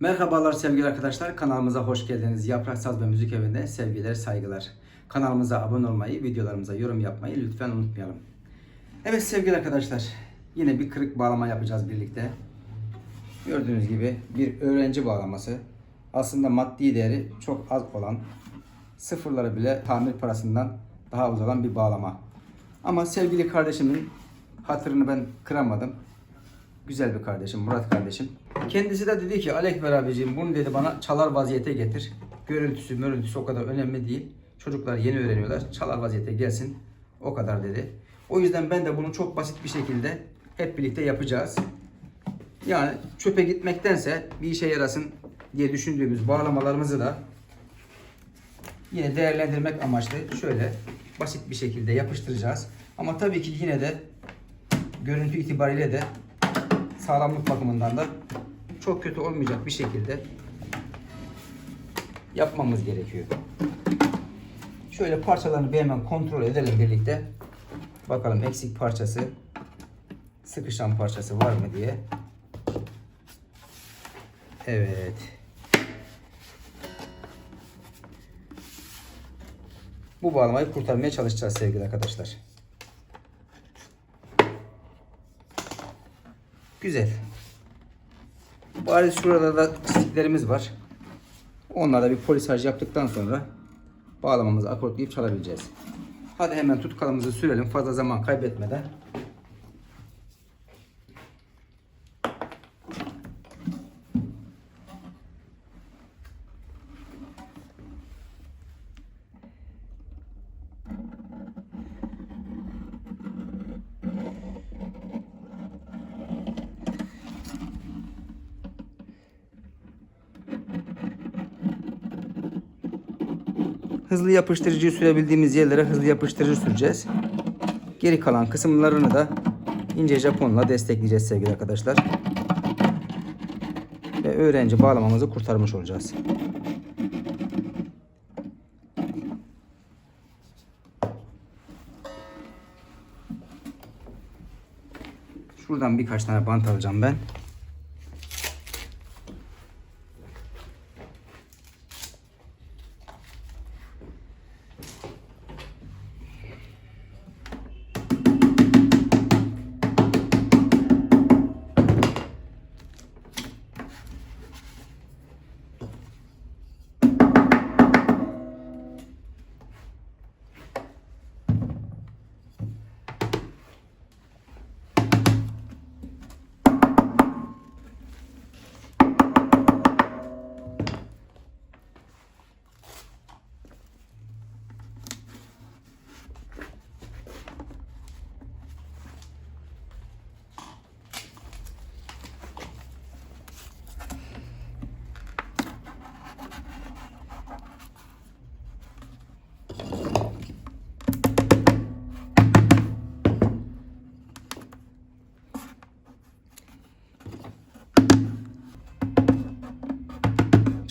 Merhabalar sevgili arkadaşlar. Kanalımıza hoş geldiniz. Yaprak Saz ve Müzik Evi'nde sevgiler, saygılar. Kanalımıza abone olmayı, videolarımıza yorum yapmayı lütfen unutmayalım. Evet sevgili arkadaşlar. Yine bir kırık bağlama yapacağız birlikte. Gördüğünüz gibi bir öğrenci bağlaması. Aslında maddi değeri çok az olan, sıfırları bile tamir parasından daha az olan bir bağlama. Ama sevgili kardeşimin hatırını ben kıramadım. Güzel bir kardeşim, Murat kardeşim. Kendisi de dedi ki Alekber abiciğim bunu dedi bana çalar vaziyete getir. Görüntüsü, görüntüsü o kadar önemli değil. Çocuklar yeni öğreniyorlar. Çalar vaziyete gelsin. O kadar dedi. O yüzden ben de bunu çok basit bir şekilde hep birlikte yapacağız. Yani çöpe gitmektense bir işe yarasın diye düşündüğümüz bağlamalarımızı da yine değerlendirmek amaçlı şöyle basit bir şekilde yapıştıracağız. Ama tabii ki yine de görüntü itibariyle de sağlamlık bakımından da çok kötü olmayacak bir şekilde yapmamız gerekiyor. Şöyle parçalarını bir hemen kontrol edelim birlikte. Bakalım eksik parçası, sıkışan parçası var mı diye. Evet. Bu bağlamayı kurtarmaya çalışacağız sevgili arkadaşlar. Güzel. Bari şurada da çiziklerimiz var. Onlara bir polisaj yaptıktan sonra bağlamamızı akortlayıp çalabileceğiz. Hadi hemen tutkalımızı sürelim fazla zaman kaybetmeden. Hızlı yapıştırıcıyı sürebildiğimiz yerlere hızlı yapıştırıcı süreceğiz. Geri kalan kısımlarını da ince Japonla destekleyeceğiz sevgili arkadaşlar. Ve öğrenci bağlamamızı kurtarmış olacağız. Şuradan birkaç tane bant alacağım ben.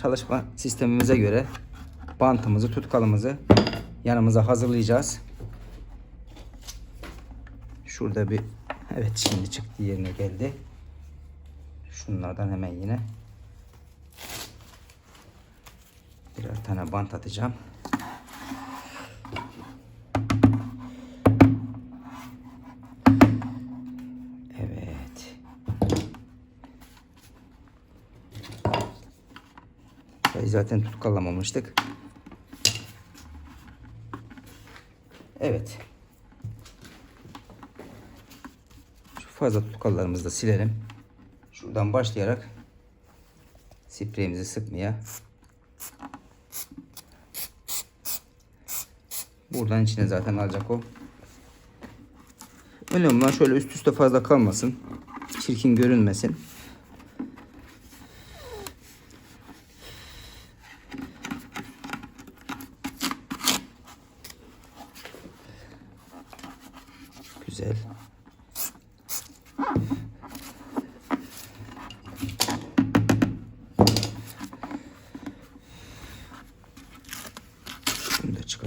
Çalışma sistemimize göre bantımızı, tutkalımızı yanımıza hazırlayacağız. Şurada bir evet şimdi çıktı yerine geldi. Şunlardan hemen yine birer tane bant atacağım. Zaten tutkalamamıştık. Evet. Şu fazla tutkallarımızı da silelim. Şuradan başlayarak spreyimizi sıkmaya. Buradan içine zaten alacak o. Önemli olan şöyle üst üste fazla kalmasın. Çirkin görünmesin.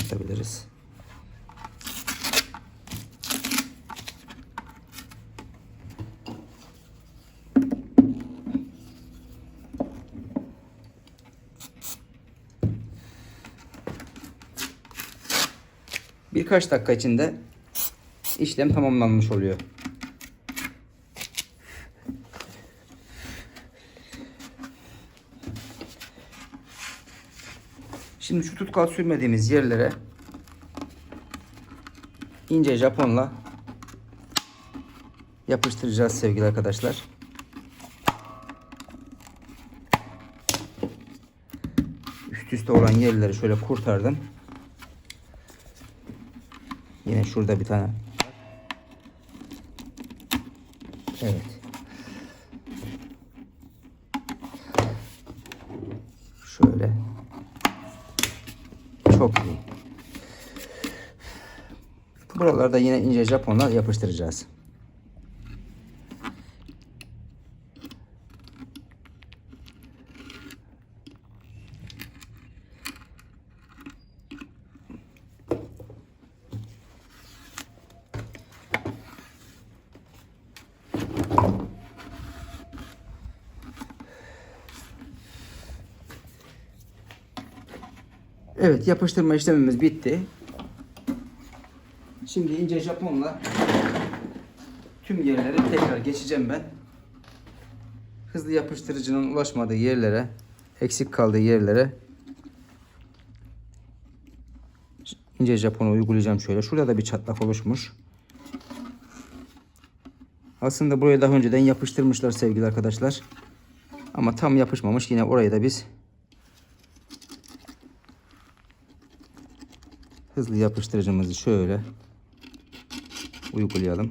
çıkartabiliriz. Birkaç dakika içinde işlem tamamlanmış oluyor. Şimdi şu tutkal sürmediğimiz yerlere ince Japonla yapıştıracağız sevgili arkadaşlar. Üst üste olan yerleri şöyle kurtardım. Yine şurada bir tane. Evet. Şöyle. Çok iyi. Buralarda yine ince Japonla yapıştıracağız. Evet yapıştırma işlemimiz bitti. Şimdi ince Japonla tüm yerlere tekrar geçeceğim ben. Hızlı yapıştırıcının ulaşmadığı yerlere, eksik kaldığı yerlere ince Japon'u uygulayacağım şöyle. Şurada da bir çatlak oluşmuş. Aslında buraya daha önceden yapıştırmışlar sevgili arkadaşlar. Ama tam yapışmamış. Yine orayı da biz hızlı yapıştırıcımızı şöyle uygulayalım.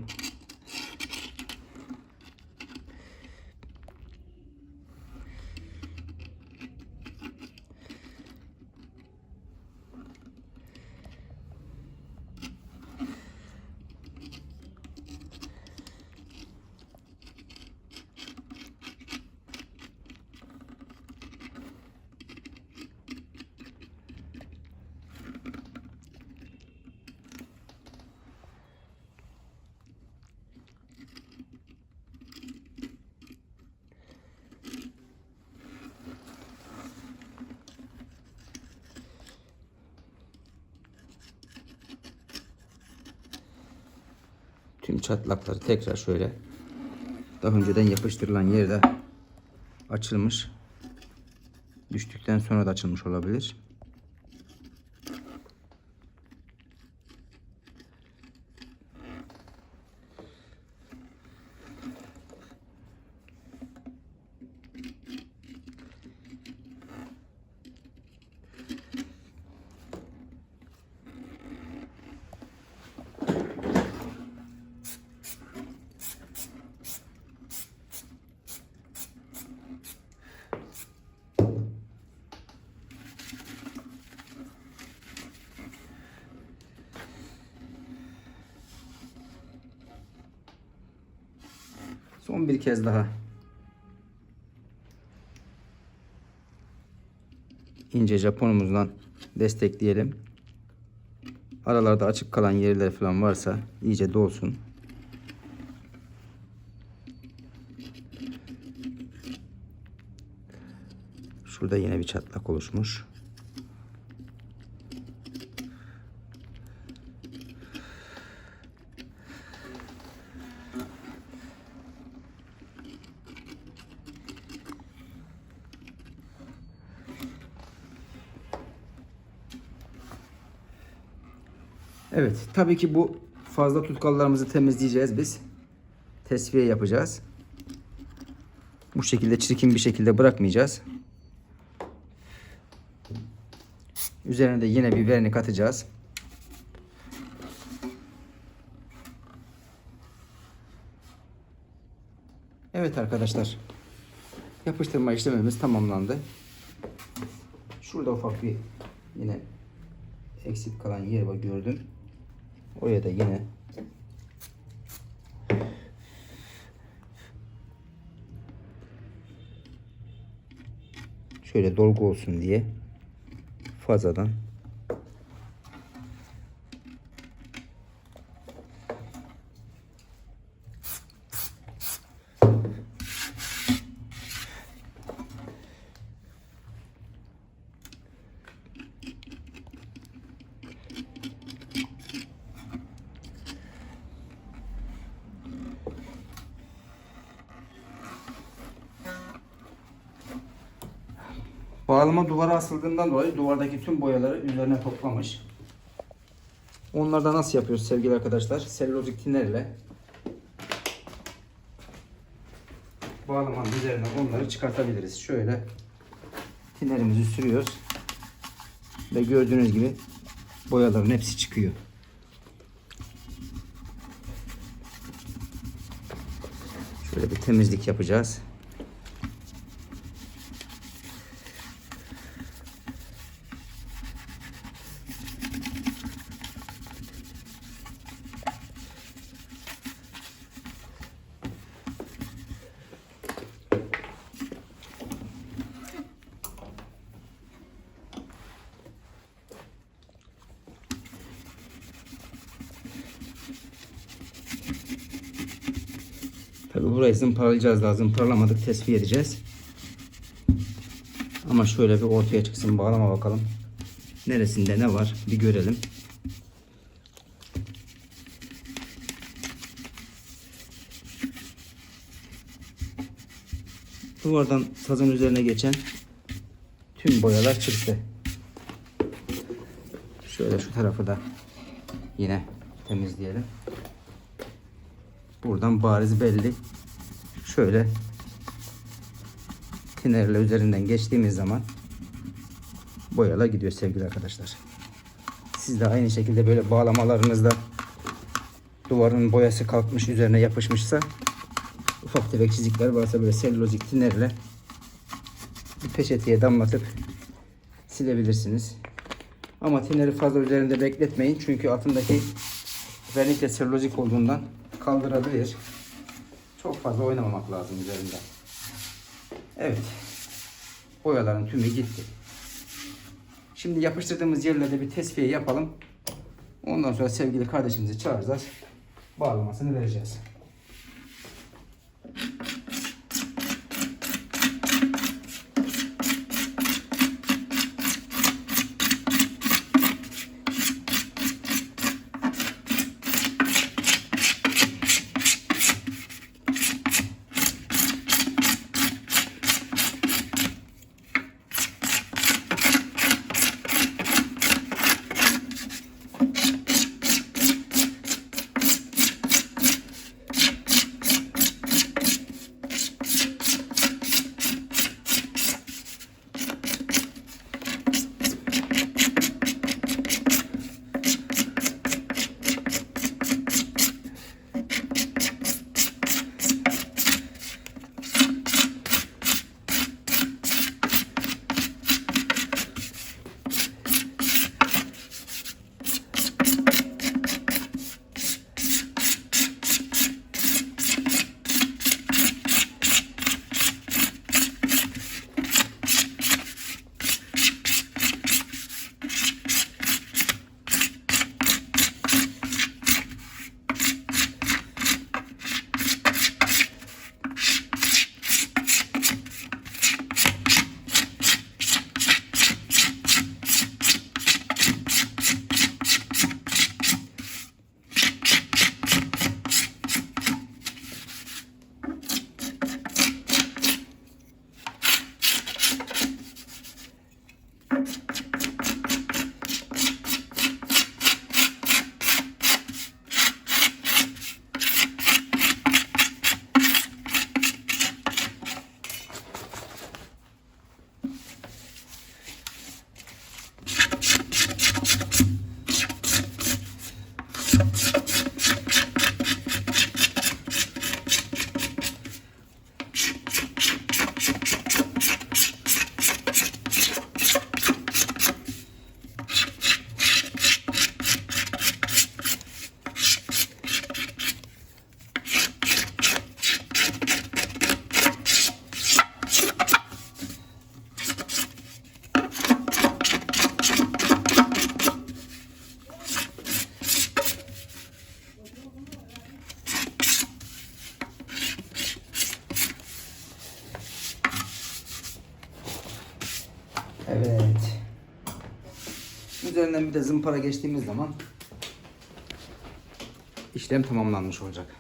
Tüm çatlakları tekrar şöyle daha önceden yapıştırılan yerde açılmış. Düştükten sonra da açılmış olabilir. Son bir kez daha. ince Japonumuzdan destekleyelim. Aralarda açık kalan yerler falan varsa iyice dolsun. Şurada yine bir çatlak oluşmuş. Evet, tabii ki bu fazla tutkallarımızı temizleyeceğiz biz. Tesviye yapacağız. Bu şekilde çirkin bir şekilde bırakmayacağız. Üzerine de yine bir vernik atacağız. Evet arkadaşlar. Yapıştırma işlemimiz tamamlandı. Şurada ufak bir yine eksik kalan yer var gördüm. Oraya da yine şöyle dolgu olsun diye fazladan Bağlama duvara asıldığından dolayı duvardaki tüm boyaları üzerine toplamış. Onlarda nasıl yapıyoruz sevgili arkadaşlar? Selülozik tiner ile bağlamanın üzerine onları çıkartabiliriz. Şöyle tinerimizi sürüyoruz. Ve gördüğünüz gibi boyaların hepsi çıkıyor. Şöyle bir temizlik yapacağız. Burayı zımparalayacağız daha zımparalamadık tespih edeceğiz. Ama şöyle bir ortaya çıksın bağlama bakalım. Neresinde ne var bir görelim. Duvardan sazın üzerine geçen tüm boyalar çıktı. Şöyle şu tarafı da yine temizleyelim. Buradan bariz belli. Şöyle tinerle üzerinden geçtiğimiz zaman boyalar gidiyor sevgili arkadaşlar. Siz de aynı şekilde böyle bağlamalarınızda duvarın boyası kalkmış üzerine yapışmışsa ufak tefek çizikler varsa böyle selülozik tinerle bir peçeteye damlatıp silebilirsiniz. Ama tineri fazla üzerinde bekletmeyin çünkü altındaki vernikle selülozik olduğundan kaldırabilir. Fazla oynamamak lazım üzerinde. Evet. Boyaların tümü gitti. Şimdi yapıştırdığımız yerlerde bir tesviye yapalım. Ondan sonra sevgili kardeşimizi çağıracağız. Bağlamasını vereceğiz. Evet. Üzerinden bir de zımpara geçtiğimiz zaman işlem tamamlanmış olacak.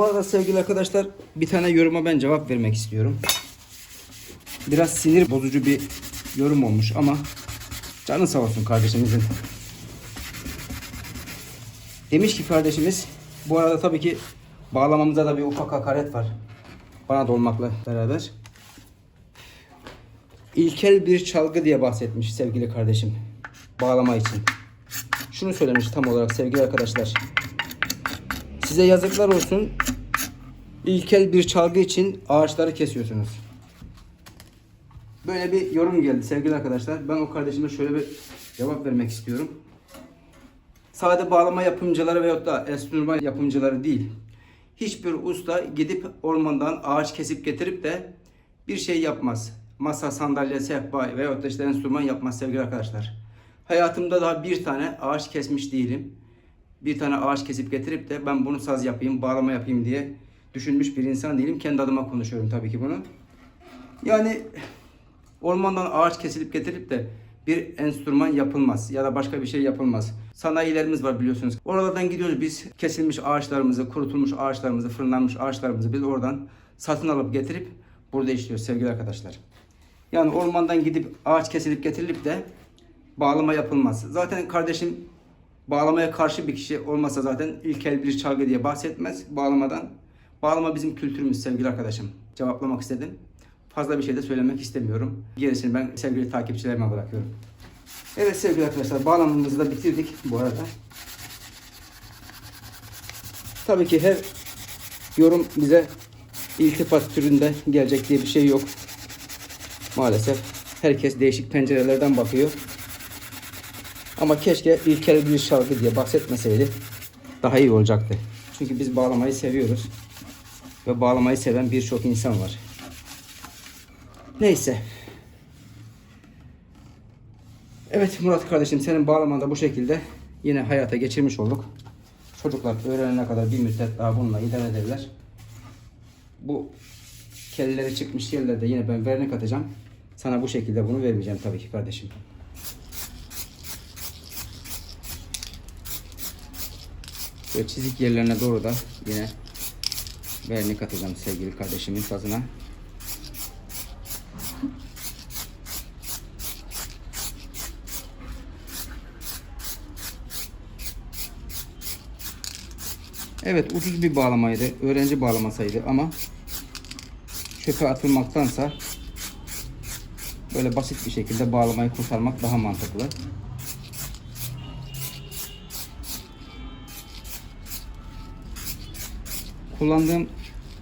Bu arada sevgili arkadaşlar bir tane yoruma ben cevap vermek istiyorum. Biraz sinir bozucu bir yorum olmuş ama canı sağ olsun kardeşimizin. Demiş ki kardeşimiz bu arada tabii ki bağlamamızda da bir ufak hakaret var. Bana da olmakla beraber. İlkel bir çalgı diye bahsetmiş sevgili kardeşim. Bağlama için. Şunu söylemiş tam olarak sevgili arkadaşlar. Size yazıklar olsun. İlkel bir çalgı için ağaçları kesiyorsunuz. Böyle bir yorum geldi sevgili arkadaşlar. Ben o kardeşime şöyle bir cevap vermek istiyorum. Sade bağlama yapımcıları veyahut da enstrüman yapımcıları değil. Hiçbir usta gidip ormandan ağaç kesip getirip de bir şey yapmaz. Masa, sandalye, sehpa veyahut da işte enstrüman yapmaz sevgili arkadaşlar. Hayatımda daha bir tane ağaç kesmiş değilim. Bir tane ağaç kesip getirip de ben bunu saz yapayım, bağlama yapayım diye düşünmüş bir insan değilim. Kendi adıma konuşuyorum tabii ki bunu. Yani ormandan ağaç kesilip getirip de bir enstrüman yapılmaz ya da başka bir şey yapılmaz. Sanayilerimiz var biliyorsunuz. Oralardan gidiyoruz biz kesilmiş ağaçlarımızı, kurutulmuş ağaçlarımızı, fırınlanmış ağaçlarımızı biz oradan satın alıp getirip burada işliyoruz sevgili arkadaşlar. Yani ormandan gidip ağaç kesilip getirilip de bağlama yapılmaz. Zaten kardeşim bağlamaya karşı bir kişi olmasa zaten ilkel bir çalgı diye bahsetmez bağlamadan. Bağlama bizim kültürümüz sevgili arkadaşım. Cevaplamak istedim. Fazla bir şey de söylemek istemiyorum. Gerisini ben sevgili takipçilerime bırakıyorum. Evet sevgili arkadaşlar bağlamamızı da bitirdik bu arada. Tabii ki her yorum bize iltifat türünde gelecek diye bir şey yok. Maalesef herkes değişik pencerelerden bakıyor. Ama keşke ilkel bir şarkı diye bahsetmeseydi daha iyi olacaktı. Çünkü biz bağlamayı seviyoruz. Ve bağlamayı seven birçok insan var. Neyse. Evet Murat kardeşim senin bağlaman da bu şekilde yine hayata geçirmiş olduk. Çocuklar öğrenene kadar bir müddet daha bununla idare ederler. Bu kelleleri çıkmış yerlerde yine ben vernik atacağım. Sana bu şekilde bunu vermeyeceğim tabii ki kardeşim. Böyle çizik yerlerine doğru da yine vernik atacağım sevgili kardeşimin sazına. Evet ucuz bir bağlamaydı. Öğrenci bağlamasaydı ama çöpe atılmaktansa böyle basit bir şekilde bağlamayı kurtarmak daha mantıklı. Kullandığım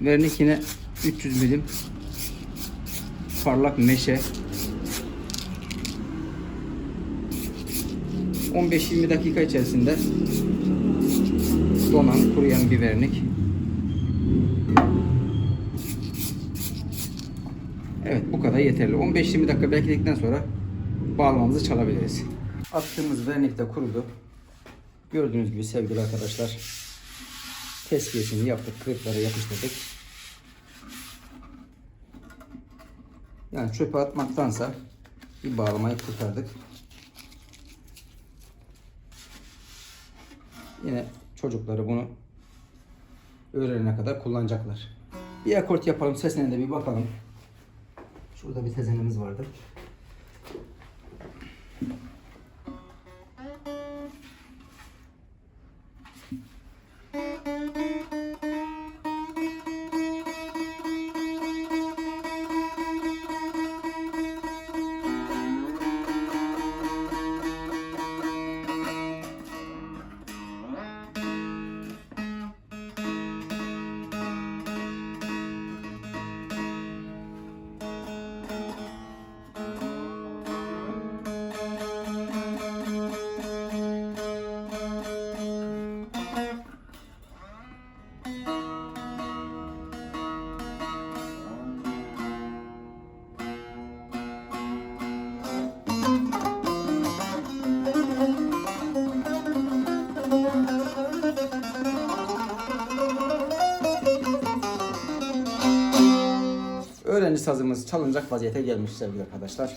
vernik yine 300 milim parlak meşe 15-20 dakika içerisinde donan, kuruyan bir vernik. Evet bu kadar yeterli. 15-20 dakika bekledikten sonra bağlamamızı çalabiliriz. Attığımız vernik de kurudu. Gördüğünüz gibi sevgili arkadaşlar tespihini yaptık. Kırıkları yapıştırdık. Yani çöpe atmaktansa bir bağlamayı kurtardık. Yine çocukları bunu öğrenene kadar kullanacaklar. Bir akort yapalım. Sesine de bir bakalım. Şurada bir tezenimiz vardı. Sazımız çalınacak vaziyete gelmiş sevgili arkadaşlar.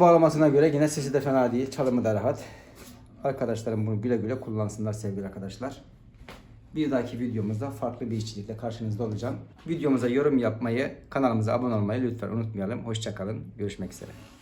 Bağlamasına göre yine sesi de fena değil. Çalımı da rahat. Arkadaşlarım bunu güle güle kullansınlar sevgili arkadaşlar. Bir dahaki videomuzda farklı bir içerikle karşınızda olacağım. Videomuza yorum yapmayı, kanalımıza abone olmayı lütfen unutmayalım. Hoşçakalın. Görüşmek üzere.